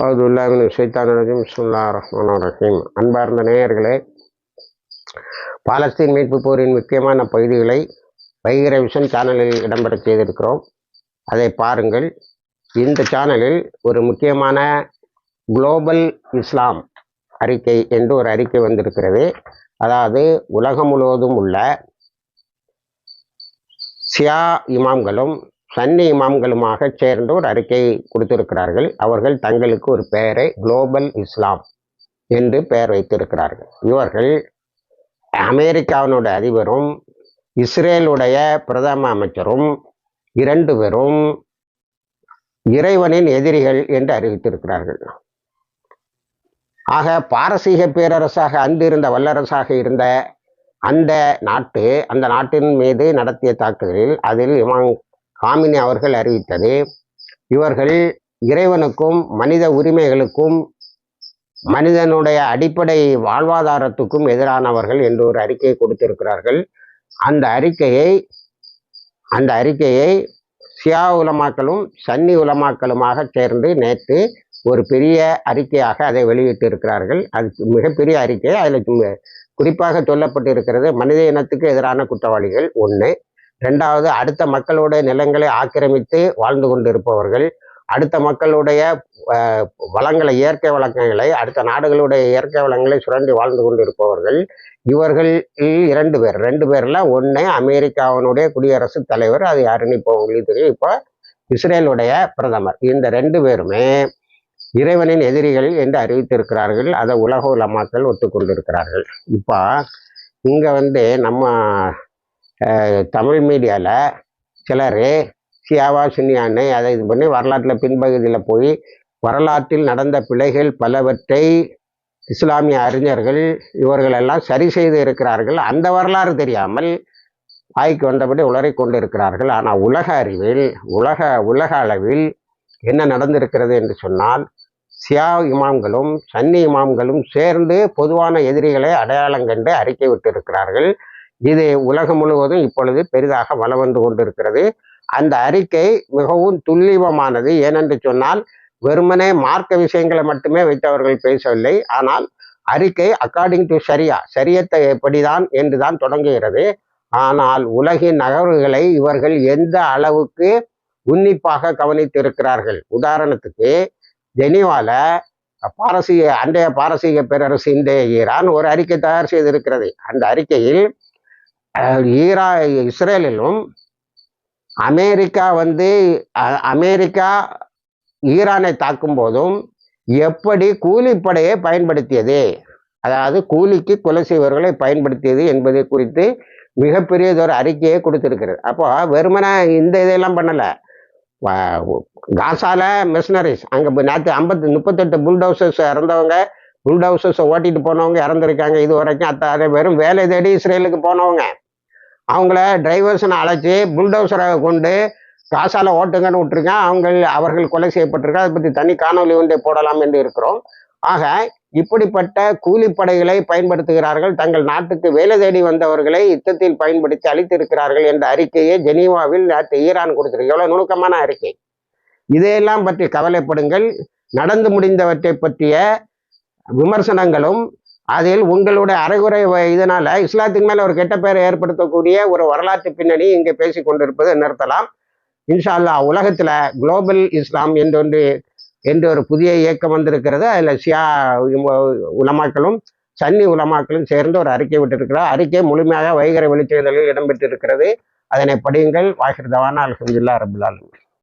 அவுதுல்லாமின் சைத்தான் ரஜீம். சுல்லா ரஹ்மான் ரஹீம். அன்பார்ந்த நேயர்களே பாலஸ்தீன் மீட்பு போரின் முக்கியமான பகுதிகளை வைகிர விஷன் சேனலில் இடம்பெற செய்திருக்கிறோம். அதை பாருங்கள். இந்த சேனலில் ஒரு முக்கியமான குளோபல் இஸ்லாம் அறிக்கை என்று ஒரு அறிக்கை வந்திருக்கிறது. அதாவது உலகம் முழுவதும் உள்ள சியா இமாம்களும் சன்னி இமாம்களுமாக சேர்ந்து ஒரு அறிக்கை கொடுத்திருக்கிறார்கள். அவர்கள் தங்களுக்கு ஒரு பெயரை குளோபல் இஸ்லாம் என்று பெயர் வைத்திருக்கிறார்கள். இவர்கள் அமெரிக்காவினுடைய அதிபரும் இஸ்ரேலுடைய பிரதம அமைச்சரும் இரண்டு பேரும் இறைவனின் எதிரிகள் என்று அறிவித்திருக்கிறார்கள். ஆக பாரசீக பேரரசாக அன்று இருந்த வல்லரசாக இருந்த அந்த நாட்டு அந்த நாட்டின் மீது நடத்திய தாக்குதலில் அதில் இமாம் காமினி அவர்கள் அறிவித்தது. இவர்கள் இறைவனுக்கும் மனித உரிமைகளுக்கும் மனிதனுடைய அடிப்படை வாழ்வாதாரத்துக்கும் எதிரானவர்கள் என்று ஒரு அறிக்கையை கொடுத்திருக்கிறார்கள். அந்த அறிக்கையை அந்த அறிக்கையை சியா உலமாக்களும் சன்னி உலமாக்களுமாக சேர்ந்து நேற்று ஒரு பெரிய அறிக்கையாக அதை வெளியிட்டு இருக்கிறார்கள் அது மிகப்பெரிய அறிக்கை. அதில் குறிப்பாக சொல்லப்பட்டிருக்கிறது மனித இனத்துக்கு எதிரான குற்றவாளிகள் ஒன்று. ரெண்டாவது அடுத்த மக்களுடைய நிலங்களை ஆக்கிரமித்து வாழ்ந்து கொண்டிருப்பவர்கள் அடுத்த மக்களுடைய வளங்களை இயற்கை வளங்களை அடுத்த நாடுகளுடைய இயற்கை வளங்களை சுரண்டி வாழ்ந்து கொண்டிருப்பவர்கள் இவர்கள் இரண்டு பேர். ரெண்டு பேரில் ஒன்று அமெரிக்காவினுடைய குடியரசுத் தலைவர் அது யாருன்னு இப்போ உங்களுக்கு தெரியும். இப்போ இஸ்ரேலுடைய பிரதமர். இந்த ரெண்டு பேருமே இறைவனின் எதிரிகள் என்று அறிவித்திருக்கிறார்கள். அதை உலக உலமாக்கள் ஒத்துக்கொண்டிருக்கிறார்கள். இப்போ இங்கே வந்து நம்ம தமிழ் மீடியாவில் சிலர் சியாவா சுனியான்னு அதை இது பண்ணி வரலாற்றில் பின்பகுதியில் போய் வரலாற்றில் நடந்த பிழைகள் பலவற்றை இஸ்லாமிய அறிஞர்கள் இவர்களெல்லாம் சரி செய்து இருக்கிறார்கள். அந்த வரலாறு தெரியாமல் வாய்க்கு வந்தபடி உளறி கொண்டிருக்கிறார்கள். ஆனால் உலக அறிவில் உலக உலக அளவில் என்ன நடந்திருக்கிறது என்று சொன்னால் சியா இமாம்களும் சன்னி இமாம்களும் சேர்ந்து பொதுவான எதிரிகளை அடையாளம் கண்டு அறிக்கை விட்டிருக்கிறார்கள். இது உலகம் முழுவதும் இப்பொழுது பெரிதாக வளம் வந்து கொண்டிருக்கிறது. அந்த அறிக்கை மிகவும் துல்லியமானது. ஏனென்று சொன்னால் வெறுமனே மார்க்க விஷயங்களை மட்டுமே வைத்தவர்கள் பேசவில்லை. ஆனால் அறிக்கை அக்கார்டிங் டு சரியா சரியத்தை எப்படிதான் என்றுதான் தொடங்குகிறது. ஆனால் உலகின் நகர்வுகளை இவர்கள் எந்த அளவுக்கு உன்னிப்பாக கவனித்திருக்கிறார்கள்? உதாரணத்துக்கு ஜெனிவால பாரசீக அண்டைய பாரசீக பேரரசு இன்றைய ஈரான் ஒரு அறிக்கை தயார் செய்திருக்கிறது. அந்த அறிக்கையில் ஈரா இஸ்ரேலிலும் அமெரிக்கா வந்து அமெரிக்கா ஈரானை தாக்கும் போதும் எப்படி கூலிப்படையை பயன்படுத்தியது? அதாவது கூலிக்கு கொலை செய்வர்களை பயன்படுத்தியது என்பதை குறித்து மிகப்பெரியதொரு அறிக்கையை கொடுத்துருக்கிறது. அப்போ வெறுமனை இந்த இதெல்லாம் பண்ணலை. காசால மிஷினரிஸ் அங்கே நேற்று ஐம்பத்தி முப்பத்தெட்டு புல்டவுசஸ் இறந்தவங்க புல்டவுசர்ஸை ஓட்டிட்டு போனவங்க இறந்துருக்காங்க இது வரைக்கும். அத்த வெறும் வேலை தேடி இஸ்ரேலுக்கு போனவங்க. அவங்கள டிரைவர்ஸ்னு அழைச்சி புல்டோசரை கொண்டு காசால ஓட்டுங்கன்னு விட்டுருக்கேன் அவங்க அவர்கள் கொலை செய்யப்பட்டிருக்கா அதை பற்றி தனி காணொலி ஒன்றை போடலாம் என்று இருக்கிறோம். ஆக இப்படிப்பட்ட கூலிப்படைகளை பயன்படுத்துகிறார்கள். தங்கள் நாட்டுக்கு வேலை தேடி வந்தவர்களை யுத்தத்தில் பயன்படுத்தி அளித்திருக்கிறார்கள் என்ற அறிக்கையை ஜெனீவாவில் நேற்று ஈரான் கொடுத்திருக்கு. எவ்வளோ நுணுக்கமான அறிக்கை. இதையெல்லாம் பற்றி கவலைப்படுங்கள். நடந்து முடிந்தவற்றை பற்றிய விமர்சனங்களும் அதில் உங்களுடைய அரைகுறை இதனால இஸ்லாத்தின் மேலே ஒரு கெட்ட பெயரை ஏற்படுத்தக்கூடிய ஒரு வரலாற்று பின்னணி இங்கே பேசி கொண்டிருப்பது நிறுத்தலாம். இன்ஷா உலகத்தில் குளோபல் இஸ்லாம் என்றொன்று என்று ஒரு புதிய இயக்கம் வந்திருக்கிறது. அதில் ஷியா உலமாக்களும் சன்னி உலமாக்களும் சேர்ந்து ஒரு அறிக்கை விட்டிருக்கிறார். அறிக்கை முழுமையாக வைகர வெளிச்செய்தலில் இடம்பெற்றிருக்கிறது. அதனை படியுங்கள். வாகிருதவான அலமதுல்லா ரபுல்லாலும்